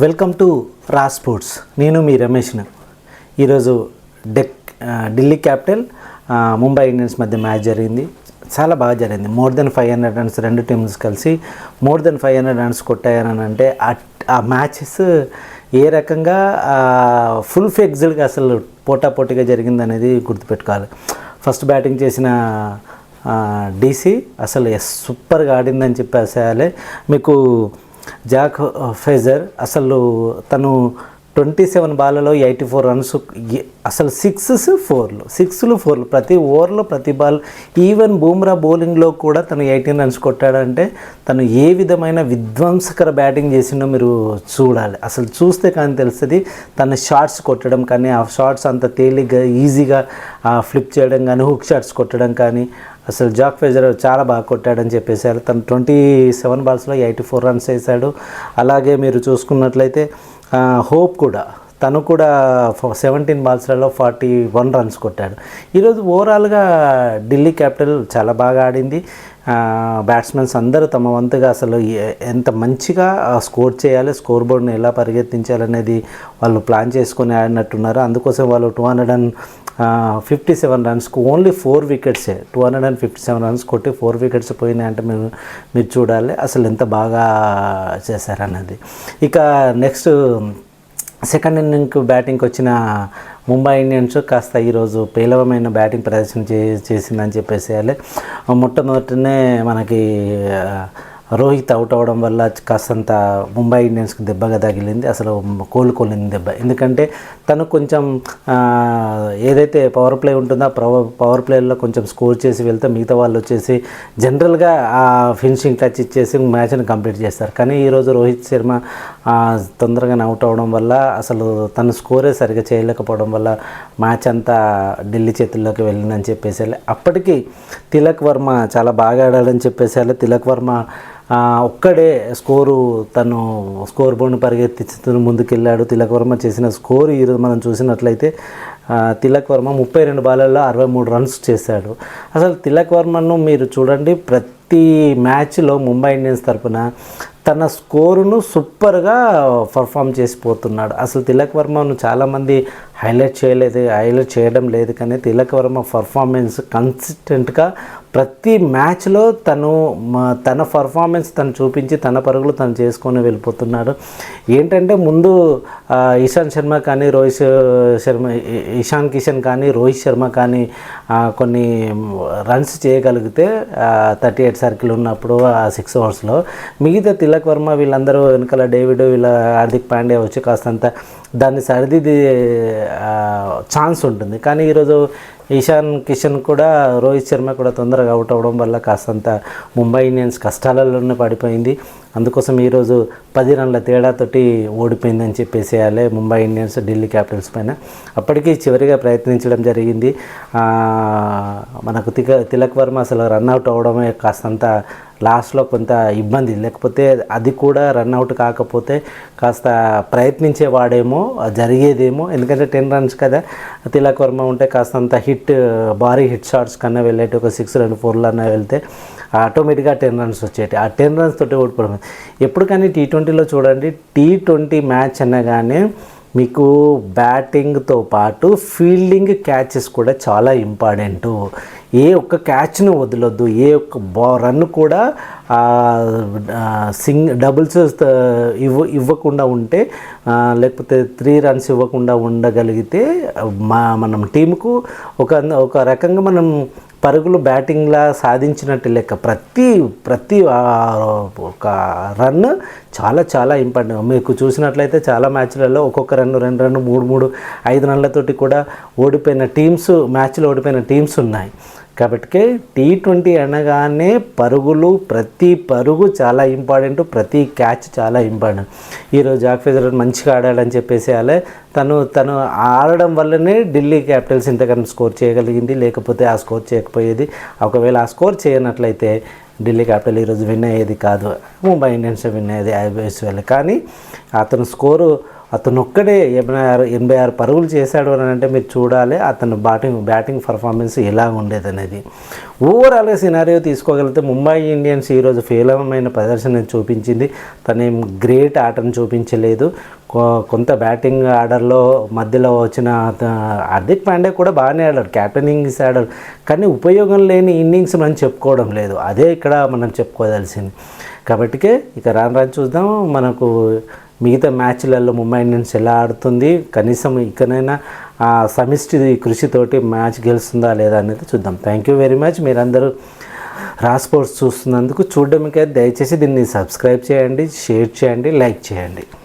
Welcome to రా sports. నేను మీ రమేష్ను ఈరోజు డెక్ ఢిల్లీ క్యాపిటల్ ముంబై ఇండియన్స్ మధ్య మ్యాచ్ జరిగింది. చాలా బాగా జరిగింది. More than five hundred runs రెండు టీమ్స్ కలిసి more than five hundred runs కొట్టాయని అంటే ఆ- మ్యాచెస్ ఏ రకంగా ఫుల్ ఫెక్స్డ్గా అసలు పోటాపోటీగా జరిగింది అనేది గుర్తుపెట్టుకోవాలి. ఫస్ట్ బ్యాటింగ్ చేసిన డీసీ అసలు ఎస్ సూపర్గా ఆడిందని చెప్పేసేయాలి. మీకు జాక్ ఫేజర్ అసలు తను ట్వంటీ సెవెన్ బాల్లలో ఎయిటీ ఫోర్ రన్స్ అసలు సిక్సెస్ ఫోర్లు సిక్స్లు ఫోర్లు ప్రతి ఓవర్లో ప్రతి బాల్ ఈవెన్ బూమ్రా బౌలింగ్లో కూడా తను ఎయిటీన్ రన్స్ కొట్టాడంటే తను ఏ విధమైన విధ్వంసకర బ్యాటింగ్ చేసిండో మీరు చూడాలి. అసలు చూస్తే కానీ తెలుస్తుంది తన షార్ట్స్ కొట్టడం కానీ ఆ షార్ట్స్ అంత తేలిగ్గా ఈజీగా ఫ్లిప్ చేయడం కానీ హుక్ షార్ట్స్ కొట్టడం కానీ అసలు జాక్ ఫేజర్ చాలా బాగా కొట్టాడని చెప్పేసారు తను ట్వంటీ సెవెన్ బాల్స్లో ఎయిటీ ఫోర్ రన్స్ వేశాడు. అలాగే మీరు చూసుకున్నట్లయితే హోప్ కూడా. తను కూడా సెవెంటీన్ బాల్స్లలో ఫార్టీ వన్ రన్స్ కొట్టాడు. ఈరోజు ఓవరాల్గా ఢిల్లీ క్యాపిటల్ చాలా బాగా ఆడింది. బ్యాట్స్మెన్స్ అందరూ తమ వంతుగా అసలు ఎంత మంచిగా స్కోర్ చేయాలి స్కోర్ బోర్డ్ని ఎలా పరిగెత్తించాలనేది వాళ్ళు ప్లాన్ చేసుకొని ఆడినట్టున్నారు. అందుకోసం వాళ్ళు two hundred and fifty seven రన్స్కు only four వికెట్సే two hundred and fifty seven runs కొట్టి ఫోర్ వికెట్స్ పోయినాయి అంటే మీరు మీరు చూడాలి అసలు ఎంత బాగా చేశారన్నది. ఇక నెక్స్ట్ సెకండ్ ఇన్నింగ్ బ్యాటింగ్కి వచ్చిన ముంబై ఇండియన్స్ కాస్త ఈరోజు పేలవమైన బ్యాటింగ్ ప్రదర్శన చే చేసిందని చెప్పేసేయాలి. మొట్టమొదటినే మనకి రోహిత్ అవుట్ అవ్వడం వల్ల కాస్తంత ముంబై ఇండియన్స్కి దెబ్బగా తగిలింది అసలు కోలుకోలేని దెబ్బ. ఎందుకంటే తను కొంచెం ఏదైతే పవర్ ప్లే ఉంటుందో ఆ పవర్ పవర్ ప్లేలో కొంచెం స్కోర్ చేసి వెళ్తే మిగతా వాళ్ళు వచ్చేసి జనరల్గా ఆ ఫినిషింగ్ టచ్ ఇచ్చేసి మ్యాచ్ని కంప్లీట్ చేస్తారు. కానీ ఈరోజు రోహిత్ శర్మ తొందరగా అవుట్ అవ్వడం వల్ల అసలు తన స్కోరే సరిగా చేయలేకపోవడం వల్ల మ్యాచ్ అంతా ఢిల్లీ చేతుల్లోకి వెళ్ళిందని చెప్పేసి అప్పటికి తిలక్ వర్మ చాలా బాగా ఆడాడని చెప్పేసి తిలక్ వర్మ ఒక్కడే స్కోరు తను స్కోర్ బోర్డును పరిగెత్తించుతూ ముందుకెళ్ళాడు. తిలక్ వర్మ చేసిన స్కోర్ ఈరోజు మనం చూసినట్లయితే తిలక్ వర్మ ముప్పై రెండు బాలల్లో అరవై మూడు రన్స్ చేశాడు. అసలు తిలక్ వర్మను మీరు చూడండి ప్రతి ప్రతి మ్యాచ్లో ముంబై ఇండియన్స్ తరపున తన స్కోరును సూపర్గా పర్ఫామ్ చేసిపోతున్నాడు అసలు తిలక్ వర్మను చాలామంది హైలైట్ చేయలేదు హైలైట్ చేయడం లేదు కానీ తిలక్ వర్మ పర్ఫార్మెన్స్ కన్సిస్టెంట్గా ప్రతి మ్యాచ్లో తను తన పర్ఫార్మెన్స్ తను చూపించి తన పరుగులు తను చేసుకొని వెళ్ళిపోతున్నాడు. ఏంటంటే ముందు ఇషాంత్ శర్మ కానీ రోహిత్ శర్మ ఇషాన్ కిషన్ కానీ రోహిత్ శర్మ కానీ కొన్ని రన్స్ చేయగలిగితే థర్టీ ఎయిట్ సర్కిల్ ఉన్నప్పుడు ఆ సిక్స్ అవర్స్లో మిగతా తిలక్ వర్మ వీళ్ళందరూ వెనకాల డేవిడ్ వీళ్ళ హార్దిక్ పాండ్యా వచ్చి కాస్తంత దాన్ని సరిదిద్ది ఛాన్స్ ఉంటుంది. కానీ ఈరోజు ఈశాన్ కిషన్ కూడా రోహిత్ శర్మ కూడా తొందరగా అవుట్ అవ్వడం వల్ల కాస్తంత ముంబై ఇండియన్స్ కష్టాలలోనే పడిపోయింది. అందుకోసం ఈరోజు పది రన్ల తేడాతోటి ఓడిపోయిందని చెప్పేసేయాలి ముంబై ఇండియన్స్ ఢిల్లీ క్యాపిటల్స్ పైన. అప్పటికి చివరిగా ప్రయత్నించడం జరిగింది. మనకు తిక తిలక్ వర్మ అసలు రన్అట్ అవ్వడమే కాస్తంత లాస్ట్లో కొంత ఇబ్బంది. లేకపోతే అది కూడా రన్అట్ కాకపోతే కాస్త ప్రయత్నించేవాడేమో జరిగేదేమో. ఎందుకంటే టెన్ రన్స్ కదా. తిలక్ వర్మ ఉంటే కాస్తంత హిట్ భారీ హిట్ షాట్స్ కన్నా వెళ్ళేటి ఒక సిక్స్ రెండు ఫోర్లు అన్నా వెళ్తే ఆటోమేటిక్గా టెన్ రన్స్ వచ్చేటి. ఆ టెన్ రన్స్ తోటి ఓడిపోవడం. ఎప్పుడు కానీ టీ ట్వంటీలో చూడండి టీ ట్వంటీ మ్యాచ్ అనగానే మీకు బ్యాటింగ్తో పాటు ఫీల్డింగ్ క్యాచెస్ కూడా చాలా ఇంపార్టెంటు. ఏ ఒక్క క్యాచ్ను వదలొద్దు ఏ ఒక్క బా రన్ కూడా సింగ్ డబుల్స్ ఇవ్వ ఇవ్వకుండా ఉంటే లేకపోతే త్రీ రన్స్ ఇవ్వకుండా ఉండగలిగితే మా మనం టీంకు ఒక ఒక రకంగా మనం పరుగులు బ్యాటింగ్లా సాధించినట్టు లెక్క. ప్రతి ప్రతి ఒక రన్ చాలా చాలా ఇంపార్టెంట్. మీకు చూసినట్లయితే చాలా మ్యాచ్లలో ఒక్కొక్క రన్ రెండు రన్ మూడు మూడు ఐదు రన్లతోటి కూడా ఓడిపోయిన టీమ్స్ మ్యాచ్లో ఓడిపోయిన టీమ్స్ ఉన్నాయి. కాబట్టి టీ ట్వంటీ అనగానే పరుగులు ప్రతి పరుగు చాలా ఇంపార్టెంట్ ప్రతి క్యాచ్ చాలా ఇంపార్టెంట్. ఈరోజు జాక్ ఫెజర్ మంచిగా ఆడాడని చెప్పేసి అలా తను తను ఆడడం వల్లనే ఢిల్లీ క్యాపిటల్స్ ఇంతకన్నా స్కోర్ చేయగలిగింది లేకపోతే ఆ స్కోర్ చేయకపోయేది. ఒకవేళ ఆ స్కోర్ చేయనట్లయితే ఢిల్లీ క్యాపిటల్ ఈరోజు విన్ అయ్యేది కాదు. ముంబై ఇండియన్స్ విన్ అయ్యేది ఐబీఎస్ వెళ్ళి కానీ అతను స్కోరు అతను ఒక్కడే ఎనభై ఆరు ఎనభై ఆరు పరుగులు చేశాడు అని అంటే మీరు చూడాలి అతను బ్యాటింగ్ బ్యాటింగ్ పర్ఫార్మెన్స్ ఎలా ఉండేది అనేది. ఓవరాల్గా సినారియో తీసుకోగలిగితే ముంబై ఇండియన్స్ ఈరోజు ఫీలమైన ప్రదర్శన చూపించింది. తనేం గ్రేట్ ఆటను చూపించలేదు. కొ- కొంత బ్యాటింగ్ ఆర్డర్లో మధ్యలో వచ్చిన హార్దిక్ పాండే కూడా బాగానే ఆడాడు క్యాప్టెన్ ఇన్నింగ్స్ ఆడాడు. కానీ ఉపయోగం లేని ఇన్నింగ్స్ మనం చెప్పుకోవడం లేదు. అదే ఇక్కడ మనం చెప్పుకోవాల్సింది కాబట్టికే ఇక రాను రాను చూద్దాం. మనకు మిగతా మ్యాచ్లలో ముంబై ఇండియన్స్ ఎలా ఆడుతుంది కనీసం ఇకనైనా ఆ సమిష్టి కృషితోటి మ్యాచ్ గెలుస్తుందా లేదా అనేది చూద్దాం. థ్యాంక్ యూ వెరీ మచ్ మీరందరూ రా స్పోర్ట్స్ చూస్తున్నందుకు చూడడానికైతే దయచేసి దీన్ని సబ్స్క్రైబ్ చేయండి షేర్ చేయండి లైక్ చేయండి.